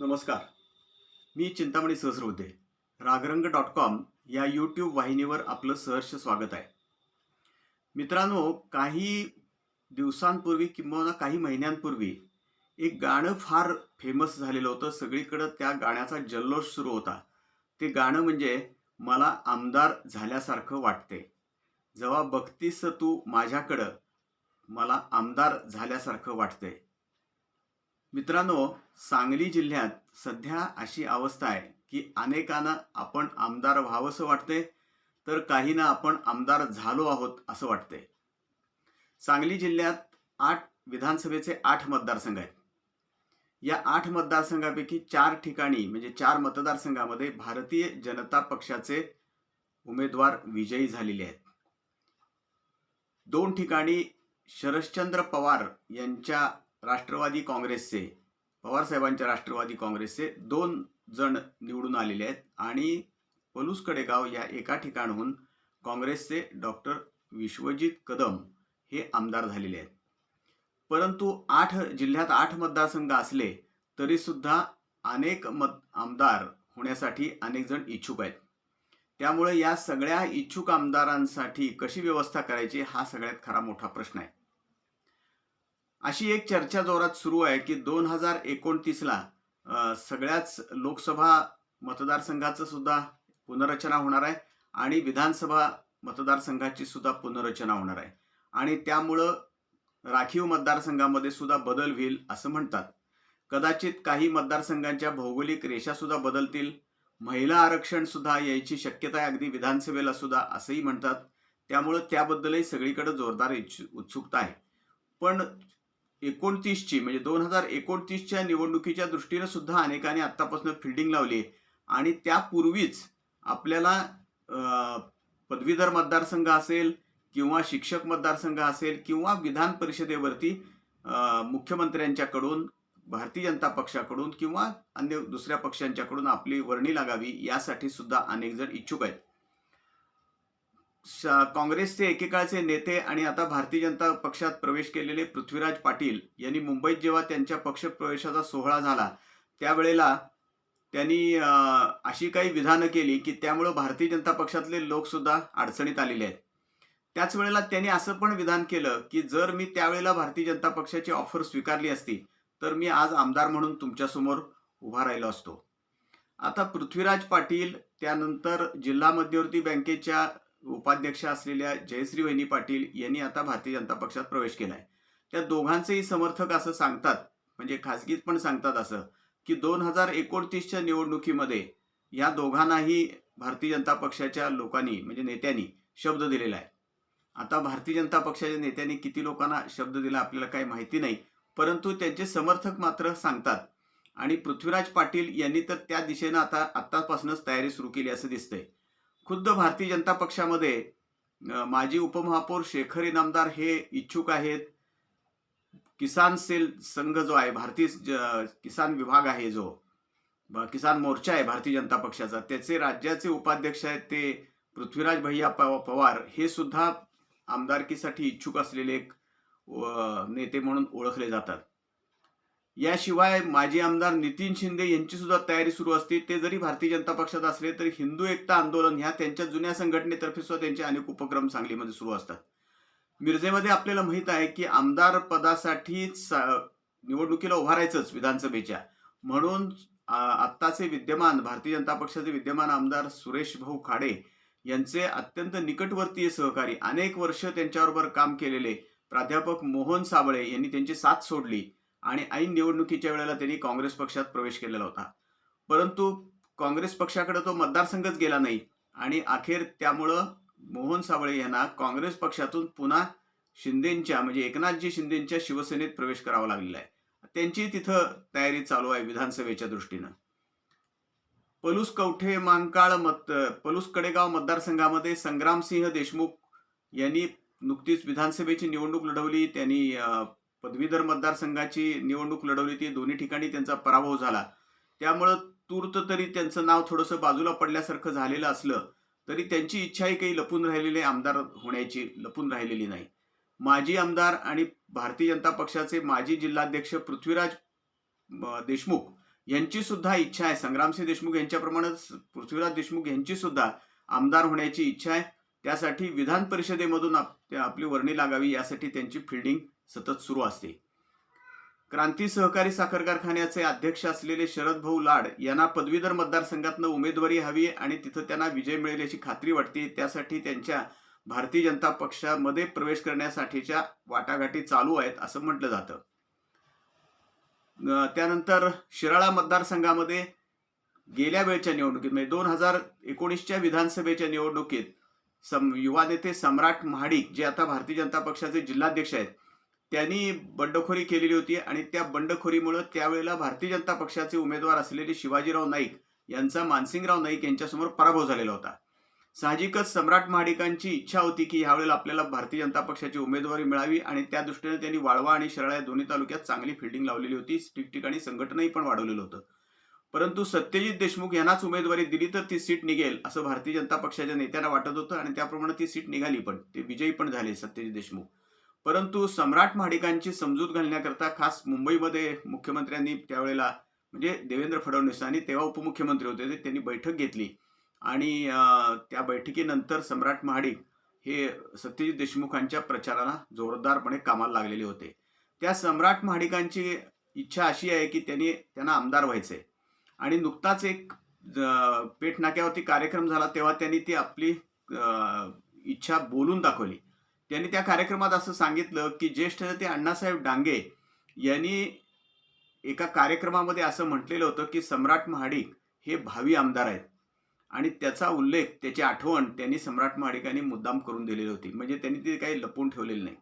नमस्कार. मी Chintamani Sahasrabuddhe. Ragarang dot com या यूट्यूब वाहिनीवर आपलं सहर्ष स्वागत आहे. मित्रांनो काही दिवसांपूर्वी किंवा काही महिन्यांपूर्वी एक गाणं फार फेमस झालेलं होतं. सगळीकडं त्या गाण्याचा जल्लोष सुरू होता. ते गाणं म्हणजे मला आमदार झाल्यासारखं वाटते. जेव्हा बघतीस तू माझ्याकडं मला आमदार झाल्यासारखं वाटते मित्रांनो सांगली जिल्ह्यात सध्या अशी अवस्था आहे की अनेकांना आपण आमदार व्हावंसं वाटते तर काहींना आपण आमदार झालो आहोत असं वाटते सांगली जिल्ह्यात आठ विधानसभेचे आठ मतदारसंघ आहेत. या आठ मतदारसंघापैकी चार ठिकाणी म्हणजे चार मतदारसंघामध्ये भारतीय जनता पक्षाचे उमेदवार विजयी झालेले आहेत. दोन ठिकाणी शरदचंद्र पवार यांच्या राष्ट्रवादी काँग्रेसचे पवारसाहेबांच्या राष्ट्रवादी काँग्रेसचे दोन जण निवडून आलेले आहेत आणि पलूस कडेगाव या एका ठिकाणाहून काँग्रेसचे डॉक्टर विश्वजित कदम हे आमदार झालेले आहेत. परंतु आठ जिल्ह्यात आठ मतदारसंघ असले तरीसुद्धा अनेक मत आमदार होण्यासाठी अनेक जण इच्छुक आहेत. त्यामुळे या सगळ्या इच्छुक आमदारांसाठी कशी व्यवस्था करायची हा सगळ्यात खरा मोठा प्रश्न आहे. अशी एक चर्चा जोरात सुरू आहे की दोन हजार एकोणतीसला सगळ्याच लोकसभा मतदारसंघाचं सुद्धा पुनर्रचना होणार आहे आणि विधानसभा मतदारसंघाची सुद्धा पुनर्रचना होणार आहे. आणि त्यामुळं राखीव मतदारसंघामध्ये सुद्धा बदल होईल असं म्हणतात. कदाचित काही मतदारसंघांच्या भौगोलिक रेषा सुद्धा बदलतील. महिला आरक्षण सुद्धा यायची शक्यता आहे अगदी विधानसभेला सुद्धा असंही म्हणतात. त्यामुळं त्याबद्दलही सगळीकडे जोरदार इच्छु- उत्सुकता आहे. पण एकोणतीसची म्हणजे दोन हजार एकोणतीसच्या निवडणुकीच्या दृष्टीनं सुद्धा अनेकांनी आत्तापासून फिल्डिंग लावली आहे. आणि त्यापूर्वीच आपल्याला पदवीधर मतदारसंघ असेल किंवा शिक्षक मतदारसंघ असेल किंवा विधान परिषदेवरती मुख्यमंत्र्यांच्याकडून भारतीय जनता पक्षाकडून किंवा अन्य दुसऱ्या पक्षांच्याकडून आपली वर्णी लागावी यासाठी सुद्धा अनेक जण इच्छुक आहेत. काँग्रेसचे एकेकाळचे नेते आणि आता भारतीय जनता पक्षात प्रवेश केलेले पृथ्वीराज पाटील यांनी मुंबईत जेव्हा त्यांच्या पक्षप्रवेशाचा सोहळा झाला त्यावेळेला त्यांनी अशी काही विधानं केली की त्यामुळं भारतीय जनता पक्षातले लोकसुद्धा अडचणीत आलेले आहेत. त्याच वेळेला त्यांनी असं पण विधान केलं की जर मी त्यावेळेला भारतीय जनता पक्षाची ऑफर स्वीकारली असती तर मी आज आमदार म्हणून तुमच्यासमोर उभा राहिलो असतो. आता पृथ्वीराज पाटील त्यानंतर जिल्हा मध्यवर्ती बँकेच्या उपाध्यक्ष असलेल्या जयश्री वहिनी पाटील यांनी आता भारतीय जनता पक्षात प्रवेश केला आहे त्या दोघांचेही समर्थक असं सांगतात म्हणजे खासगीत पण सांगतात असं की दोन हजार एकोणतीसच्या निवडणुकीमध्ये या दोघांनाही भारतीय जनता पक्षाच्या लोकांनी म्हणजे नेत्यांनी शब्द दिलेला आहे. आता भारतीय जनता पक्षाच्या नेत्यांनी किती लोकांना शब्द दिला आपल्याला काही माहिती नाही परंतु त्यांचे समर्थक मात्र सांगतात. आणि पृथ्वीराज पाटील यांनी तर त्या दिशेनं आता आत्तापासूनच तयारी सुरू केली असं दिसतंय. खुद्द भारतीय जनता पक्षामध्ये माजी उपमहापौर शेखर इनामदार हे इच्छुक आहेत. किसान सेल संघ जो आहे भारतीय ज- किसान विभाग आहे जो किसान मोर्चा आहे भारतीय जनता पक्षाचा त्याचे राज्याचे उपाध्यक्ष आहेत ते पृथ्वीराज भैया पवार हे सुद्धा आमदारकीसाठी इच्छुक असलेले एक नेते म्हणून ओळखले जातात. याशिवाय माजी आमदार नितीन शिंदे यांची सुद्धा तयारी सुरू असते. ते जरी भारतीय जनता पक्षात असले तरी हिंदू एकता आंदोलन ह्या त्यांच्या जुन्या संघटनेतर्फे सुद्धा त्यांचे अनेक उपक्रम सांगलीमध्ये सुरू असतात. मिरजेमध्ये आपल्याला माहीत आहे की आमदार पदासाठी निवडणुकीला उभारायचंच विधानसभेच्या. म्हणून आत्ताचे विद्यमान भारतीय जनता पक्षाचे विद्यमान आमदार सुरेश भाऊ खाडे यांचे अत्यंत निकटवर्तीय सहकारी अनेक वर्ष त्यांच्याबरोबर काम केलेले प्राध्यापक मोहन साबळे यांनी त्यांची साथ सोडली. आणि ऐन निवडणुकीच्या वेळेला त्यांनी काँग्रेस पक्षात प्रवेश केलेला होता. परंतु काँग्रेस पक्षाकडे तो मतदारसंघच गेला नाही आणि अखेर त्यामुळं मोहन साबळे यांना काँग्रेस पक्षातून पुन्हा शिंदेच्या म्हणजे एकनाथजी शिंदेच्या शिवसेनेत प्रवेश करावा लागलेला आहे. त्यांची तिथं तयारी चालू आहे विधानसभेच्या दृष्टीनं. पलूस कवठे मांकाळ मत पलूस कडेगाव मतदारसंघामध्ये संग्रामसिंह देशमुख यांनी नुकतीच विधानसभेची निवडणूक लढवली. त्यांनी पदवीधर मतदारसंघाची निवडणूक लढवली ती दोन्ही ठिकाणी त्यांचा पराभव झाला. त्यामुळं तूर्त तरी त्यांचं नाव थोडंसं बाजूला पडल्यासारखं झालेलं असलं तरी त्यांची इच्छाही काही लपून राहिलेली आमदार होण्याची लपून राहिलेली नाही. माजी आमदार आणि भारतीय जनता पक्षाचे माजी जिल्हाध्यक्ष पृथ्वीराज देशमुख यांची सुद्धा इच्छा आहे. संग्रामसिंह देशमुख यांच्याप्रमाणेच पृथ्वीराज देशमुख यांची सुद्धा आमदार होण्याची इच्छा आहे. त्यासाठी विधान परिषदेमधून आप- आपली वर्णी लागावी यासाठी त्यांची फिल्डिंग सतत सुरू असते. क्रांती सहकारी साखर कारखान्याचे अध्यक्ष असलेले शरद भाऊ लाड यांना पदवीधर मतदारसंघातनं उमेदवारी हवी आणि तिथं त्यांना विजय मिळेल याची खात्री वाटते. त्यासाठी त्यांच्या भारतीय जनता पक्षामध्ये प्रवेश करण्यासाठीच्या वाटाघाटी चालू आहेत असं म्हटलं जातं. त्यानंतर शिराळा मतदारसंघामध्ये गेल्या वेळच्या निवडणुकीत म्हणजे दोन हजार एकोणीसच्या विधानसभेच्या निवडणुकीत सम युवा नेते सम्राट महाडिक जे आता भारतीय जनता पक्षाचे जिल्हाध्यक्ष आहेत त्यांनी बंडखोरी केलेली होती आणि त्या बंडखोरीमुळं त्यावेळेला भारतीय जनता पक्षाचे उमेदवार असलेले शिवाजीराव नाईक यांचा मानसिंगराव नाईक यांच्यासमोर पराभव झालेला होता. साहजिकच सम्राट महाडिकांची इच्छा होती की यावेळेला आपल्याला भारतीय जनता पक्षाची उमेदवारी मिळावी आणि त्या दृष्टीने त्यांनी वाळवा आणि शराळा या दोन्ही तालुक्यात चांगली फिल्डिंग लावलेली होती. ठिकठिकाणी संघटनही पण वाढवलेलं होतं. परंतु सत्यजित देशमुख यांनाच उमेदवारी दिली तर ती सीट निघेल असं भारतीय जनता पक्षाच्या नेत्यांना वाटत होतं आणि त्याप्रमाणे ती सीट निघाली पण. ते विजयी पण झाले सत्यजित देशमुख. परंतु सम्राट महाडिकांची समजूत घालण्याकरता खास मुंबईमध्ये मुख्यमंत्र्यांनी त्यावेळेला म्हणजे देवेंद्र फडणवीस आणि तेव्हा उपमुख्यमंत्री होते ते त्यांनी बैठक घेतली. आणि त्या बैठकीनंतर सम्राट महाडिक हे सत्यजित देशमुखांच्या प्रचाराला जोरदारपणे कामाला लागलेले होते. त्या सम्राट महाडिकांची इच्छा अशी आहे की त्यांनी त्यांना आमदार व्हायचे आणि नुकताच एक ज- पेठ नाक्यावरती कार्यक्रम झाला तेव्हा त्यांनी ती आपली इच्छा बोलून दाखवली. त्यांनी त्या कार्यक्रमात असं सांगितलं की ज्येष्ठ नेते अण्णासाहेब डांगे यांनी एका कार्यक्रमामध्ये असं म्हटलेलं होतं की सम्राट महाडिक हे भावी आमदार आहेत. आणि त्याचा उल्लेख त्याची आठवण त्यांनी सम्राट महाडिकांनी मुद्दाम करून दिलेली होती. म्हणजे त्यांनी ते काही लपवून ठेवलेलं नाही.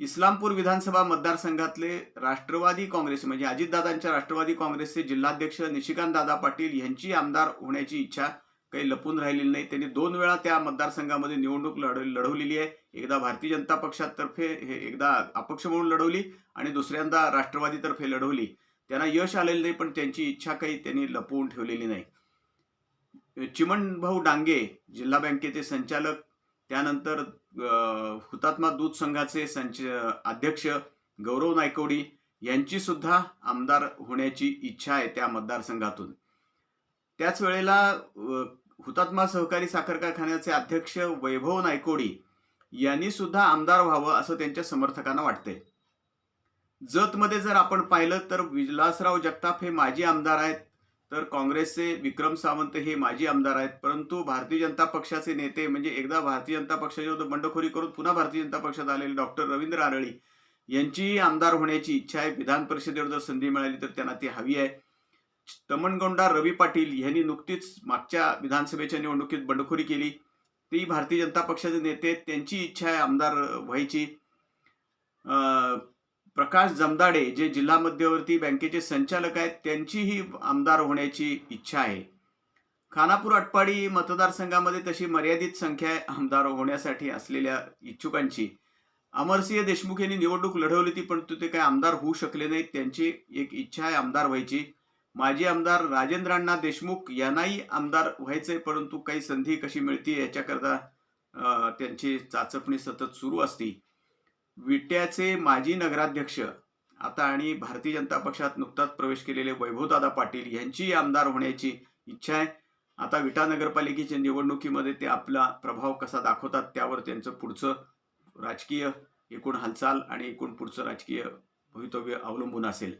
इस्लामपूर विधानसभा मतदारसंघातले राष्ट्रवादी काँग्रेस म्हणजे अजितदादांच्या राष्ट्रवादी काँग्रेसचे जिल्हाध्यक्ष निशिकांत दादा पाटील यांची आमदार होण्याची इच्छा काही लपून राहिलेली नाही. त्यांनी दोन वेळा त्या मतदारसंघामध्ये निवडणूक लढ लढवलेली आहे. एकदा भारतीय जनता पक्षातर्फे हे एकदा अपक्ष म्हणून लढवली आणि दुसऱ्यांदा राष्ट्रवादीतर्फे लढवली. त्यांना यश आलेलं नाही पण त्यांची इच्छा काही त्यांनी लपवून ठेवलेली नाही. चिमणभाऊ डांगे जिल्हा बँकेचे संचालक त्यानंतर हुतात्मा दूध संघाचे संच अध्यक्ष गौरव नायकवडी यांची सुद्धा आमदार होण्याची इच्छा आहे त्या मतदारसंघातून. त्याच वेळेला हुतात्मा सहकारी साखर कारखान्याचे अध्यक्ष वैभव नायकोडी यांनी सुद्धा आमदार व्हावं असं त्यांच्या समर्थकांना वाटतंय. जतमध्ये जर आपण पाहिलं तर विलासराव जगताप हे माजी आमदार आहेत. तर काँग्रेसचे विक्रम सावंत हे माजी आमदार आहेत. परंतु भारतीय जनता पक्षाचे नेते म्हणजे एकदा भारतीय जनता पक्षाच्या बंडखोरी करून पुन्हा भारतीय जनता पक्षात आलेले डॉक्टर रवींद्र आरळी यांचीही आमदार होण्याची इच्छा आहे. विधान परिषदेवर जर संधी मिळाली तर त्यांना ती हवी आहे. तमणगोंडा रवी पाटील यांनी नुकतीच मागच्या विधानसभेच्या निवडणुकीत बंडखोरी केली. ती भारतीय जनता पक्षाचे नेते त्यांची इच्छा आहे आमदार व्हायची. प्रकाश जमदाडे जे जिल्हा मध्यवर्ती बँकेचे संचालक आहेत त्यांचीही आमदार होण्याची इच्छा आहे. खानापूर अटपाडी मतदारसंघामध्ये तशी मर्यादित संख्या आहे आमदार होण्यासाठी असलेल्या इच्छुकांची. अमरसिंह देशमुख यांनी निवडणूक लढवली ती पण ते काही आमदार होऊ शकले नाहीत. त्यांची एक इच्छा आहे आमदार व्हायची. माजी आमदार राजेंद्र अण्णा देशमुख यांनाही आमदार व्हायचंय परंतु काही संधी कशी मिळते याच्याकरता त्यांची चाचपणी सतत सुरू असती. विट्याचे माजी नगराध्यक्ष आता आणि भारतीय जनता पक्षात नुकताच प्रवेश केलेले वैभवदादा पाटील यांची आमदार होण्याची इच्छा आहे. आता विटा नगरपालिकेच्या निवडणुकीमध्ये ते आपला प्रभाव कसा दाखवतात त्यावर त्यांचं पुढचं राजकीय एकूण हालचाल आणि एकूण पुढचं राजकीय भवितव्य अवलंबून असेल.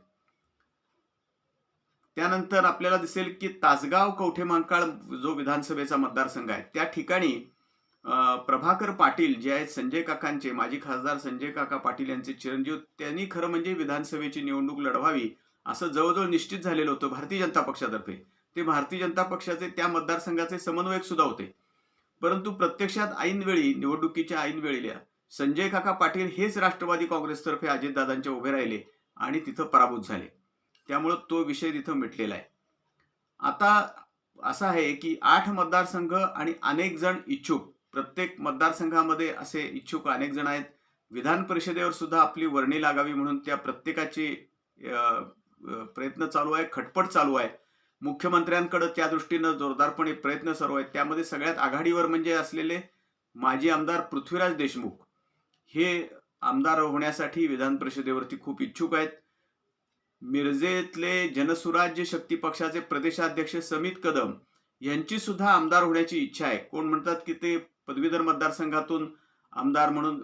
त्यानंतर आपल्याला दिसेल की तासगाव कवठे मांकाळ जो विधानसभेचा मतदारसंघ आहे त्या ठिकाणी प्रभाकर पाटील जे आहेत संजय काकांचे माजी खासदार संजय काका पाटील यांचे चिरंजीव त्यांनी खरं म्हणजे विधानसभेची निवडणूक लढवावी असं जवळजवळ निश्चित झालेलं होतं भारतीय जनता पक्षातर्फे. ते भारतीय जनता पक्षाचे त्या मतदारसंघाचे समन्वयक सुद्धा होते. परंतु प्रत्यक्षात ऐनवेळी निवडणुकीच्या ऐनवेळीला संजय काका पाटील हेच राष्ट्रवादी काँग्रेसतर्फे अजितदादांच्या उभे राहिले आणि तिथं पराभूत झाले. त्यामुळं तो विषय तिथं मिटलेला आहे. आता असं आहे की आठ मतदारसंघ आणि अनेक जण इच्छुक प्रत्येक मतदारसंघामध्ये असे इच्छुक अनेक जण आहेत. विधान परिषदेवर सुद्धा आपली वर्णी लागावी म्हणून त्या प्रत्येकाची प्रयत्न चालू आहे खटपट चालू आहे. मुख्यमंत्र्यांकडे त्या दृष्टीनं जोरदारपणे प्रयत्न सर्व आहेत. त्यामध्ये सगळ्यात आघाडीवर म्हणजे असलेले माजी आमदार पृथ्वीराज देशमुख. हे आमदार होण्यासाठी विधान परिषदेवरती खूप इच्छुक आहेत. मिरजेतले जनसुराज्य शक्ती पक्षाचे प्रदेशाध्यक्ष समित कदम यांची सुद्धा आमदार होण्याची इच्छा आहे. कोण म्हणतात की ते पदवीधर मतदारसंघातून आमदार म्हणून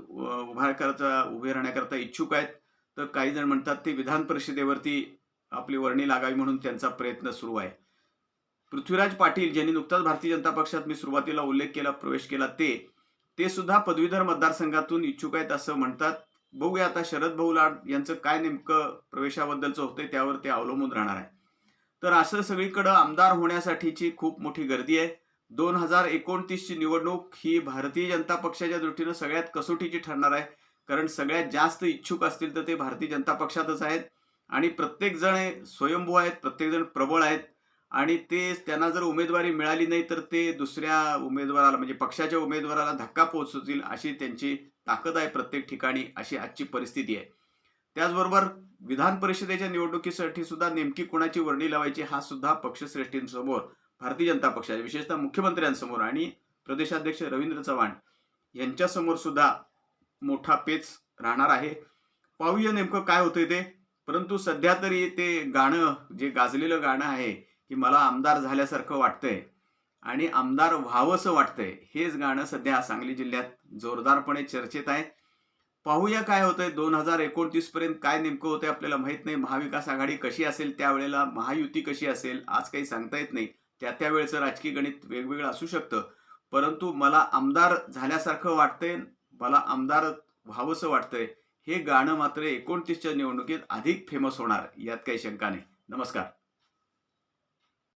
उभा करता उभे राहण्याकरता इच्छुक आहेत. तर काही जण म्हणतात ते विधान परिषदेवरती आपली वर्णी लागावी म्हणून त्यांचा प्रयत्न सुरू आहे. पृथ्वीराज पाटील ज्यांनी नुकताच भारतीय जनता पक्षात मी सुरुवातीला उल्लेख केला प्रवेश केला ते ते सुद्धा पदवीधर मतदारसंघातून इच्छुक आहेत असं म्हणतात. बघूया आता शरद भाऊ लाड यांचं काय नेमकं प्रवेशाबद्दलचं होतंय त्यावर ते अवलंबून राहणार आहे. तर असं सगळीकडं आमदार होण्यासाठीची खूप मोठी गर्दी आहे. दोन हजार एकोणतीसची निवडणूक ही भारतीय जनता पक्षाच्या दृष्टीनं सगळ्यात कसोटीची ठरणार आहे. कारण सगळ्यात जास्त इच्छुक असतील तर ते भारतीय जनता पक्षातच आहेत. आणि प्रत्येक जण हे स्वयंभू आहेत प्रत्येकजण प्रबळ आहेत. आणि ते त्यांना जर उमेदवारी मिळाली नाही तर ते दुसऱ्या उमेदवाराला म्हणजे पक्षाच्या उमेदवाराला धक्का पोहोचवतील अशी त्यांची ताकद आहे प्रत्येक ठिकाणी अशी आजची परिस्थिती आहे. त्याचबरोबर विधान परिषदेच्या निवडणुकीसाठी सुद्धा नेमकी कोणाची वर्णी लावायची हा सुद्धा पक्षश्रेष्ठींसमोर भारतीय जनता पक्षाच्या विशेषतः मुख्यमंत्र्यांसमोर आणि प्रदेशाध्यक्ष रवींद्र चव्हाण यांच्यासमोर सुद्धा मोठा पेच राहणार आहे. पाहूया नेमकं काय होतंय ते. परंतु सध्या तरी ते गाणं जे गाजलेलं गाणं आहे की मला आमदार झाल्यासारखं वाटतंय आणि आमदार व्हावंसं वाटतंय हेच गाणं सध्या सांगली जिल्ह्यात जोरदारपणे चर्चेत आहे. पाहूया काय होतंय दोन हजार एकोणतीस पर्यंत काय नेमकं होतंय आपल्याला माहीत नाही. महाविकास आघाडी कशी असेल त्यावेळेला महायुती कशी असेल आज काही सांगता येत नाही. त्या त्यावेळेचं राजकीय गणित वेगवेगळं असू शकतं. परंतु मला आमदार झाल्यासारखं वाटतंय मला आमदार व्हावंसं वाटतंय. हे गाणं मात्र एकोणतीसच्या निवडणुकीत अधिक फेमस होणार यात काही शंका नाही. नमस्कार.